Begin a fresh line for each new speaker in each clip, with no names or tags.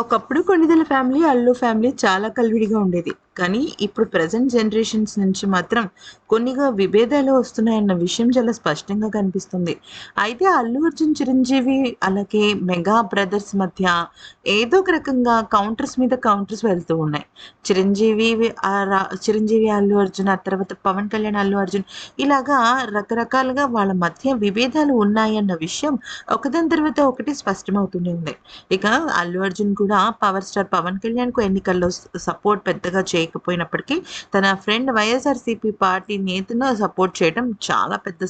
ఒకప్పుడు Konidela family Allu family చాలా కలివిడిగా ఉండేది. కానీ ఇప్పుడు ప్రజెంట్ జనరేషన్స్ నుంచి మాత్రం కొన్నిగా విభేదాలు వస్తున్నాయన్న విషయం చాలా స్పష్టంగా కనిపిస్తుంది. అయితే అల్లు అర్జున్ చిరంజీవి అలాగే మెగా బ్రదర్స్ మధ్య ఏదో ఒక రకంగా కౌంటర్స్ మీద కౌంటర్స్ వెళ్తూ ఉన్నాయి. చిరంజీవి ఆ రా- చిరంజీవి అల్లు అర్జున్ ఆ తర్వాత పవన్ కళ్యాణ్ అల్లు అర్జున్ ఇలాగా రకరకాలుగా వాళ్ళ మధ్య విభేదాలు ఉన్నాయన్న విషయం ఒకదాని తర్వాత ఒకటి స్పష్టమవుతూనే ఉంది. ఇక అల్లు అర్జున్ కూడా పవర్ స్టార్ పవన్ కళ్యాణ్కు ఎన్నికల్లో సపోర్ట్ పెద్దగా లేకపోయినప్పటికీ తన ఫ్రెండ్ వైఎస్ఆర్సీపీ పార్టీ నేతను సపోర్ట్ చేయడం చాలా పెద్ద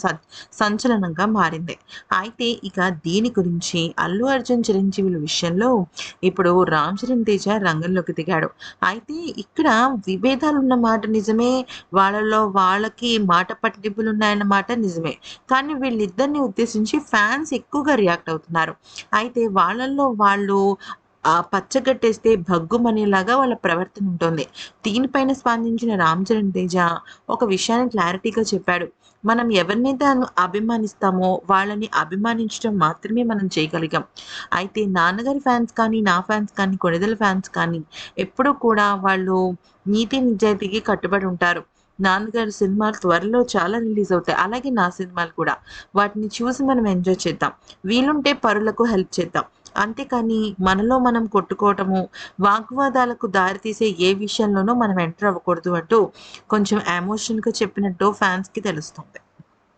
సంచలనంగా మారింది. అయితే ఇక దీని గురించి అల్లు అర్జున్ చిరంజీవుల విషయంలో ఇప్పుడు రామ్ చరణ్ తేజ రంగంలోకి దిగాడు. అయితే ఇక్కడ విభేదాలు ఉన్న మాట నిజమే వాళ్ళలో వాళ్ళకి మాట పట్టింపులు ఉన్నాయన్న మాట నిజమే. కానీ వీళ్ళిద్దరిని ఉద్దేశించి ఫ్యాన్స్ ఎక్కువగా రియాక్ట్ అవుతున్నారు. అయితే వాళ్ళల్లో వాళ్ళు ఆ పచ్చగట్టేస్తే భగ్గుమనేలాగా వాళ్ళ ప్రవర్తన ఉంటుంది. దీనిపైన స్పందించిన రామ్ చరణ్ తేజ ఒక విషయాన్ని క్లారిటీగా చెప్పాడు. మనం ఎవరినైతే అభిమానిస్తామో వాళ్ళని అభిమానించడం మాత్రమే మనం చేయగలిగాం. అయితే నాన్నగారి ఫ్యాన్స్ కానీ నా ఫ్యాన్స్ కానీ కొనిదల ఫ్యాన్స్ కానీ ఎప్పుడూ కూడా వాళ్ళు నీతి నిజాయితీకి కట్టుబడి ఉంటారు. నాన్నగారి సినిమాలు త్వరలో చాలా రిలీజ్ అవుతాయి. అలాగే నా సినిమాలు కూడా. వాటిని చూసి మనం ఎంజాయ్ చేద్దాం. వీలుంటే పరులకు హెల్ప్ చేద్దాం. అంతేకాని మనలో మనం కొట్టుకోవటము వాగ్వాదాలకు దారితీసే ఏ విషయంలోనూ మనం ఎంటర్ అవ్వకూడదు అంటూ కొంచెం ఎమోషన్గా చెప్పినట్టు ఫ్యాన్స్కి తెలుస్తుంది.